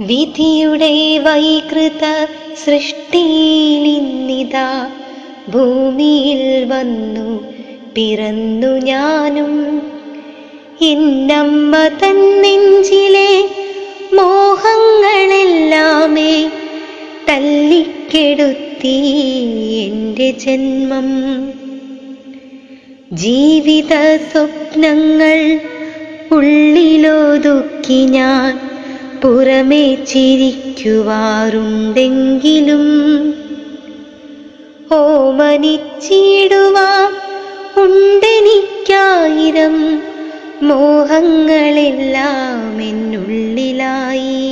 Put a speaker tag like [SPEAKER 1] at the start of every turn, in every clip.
[SPEAKER 1] വിധിയുടെ വൈകൃത സൃഷ്ടിയിലിന്നിതാ ഭൂമിയിൽ വന്നു പിറന്നു ഞാനും. എന്നമ്മ തന്നെഞ്ചിലെ മോഹങ്ങളെല്ലാമേ തല്ലിക്കെടുത്തി എന്റെ ജന്മം. ജീവിത സ്വപ്നങ്ങൾ ഉള്ളിലൊതുക്കി ഞാൻ പുറമേ ചിരിക്കുവാറുണ്ടെങ്കിലും ഓമനിച്ചിടുവാൻ ഉണ്ടെനിക്കായിരം മോഹങ്ങളെല്ലാം എന്നുള്ളിലായി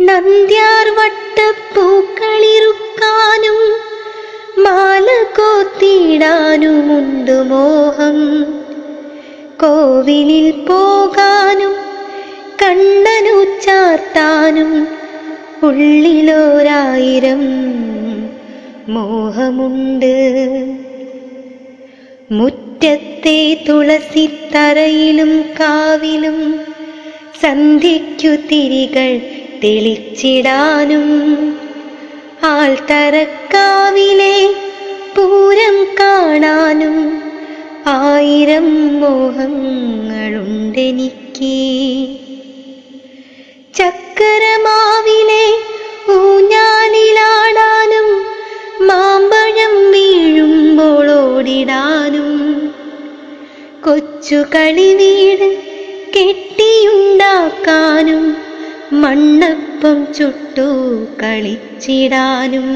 [SPEAKER 1] നന്ദ്യാർ വട്ടപ്പൂക്കളിറുക്കാനും മാല കോത്തിടാനുമുണ്ട് മോഹം. കോവിലിൽ പോകാനും കണ്ണനു ചാർത്താനും ഉള്ളിലൊരായിരം മോഹമുണ്ട്. മുറ്റത്തെ തുളസി തറയിലും കാവിലും സന്ധിക്കു തിരികൾ തെളിച്ചിടാനും ആൾത്തറക്കാവിലെ പൂരം കാണാനും ആയിരം മോഹങ്ങളുണ്ടെനിക്ക്. കൊച്ചു കളിവീട് കെട്ടിയുണ്ടാക്കാനും മണ്ണപ്പം ചുട്ടു കളിച്ചിടാനും.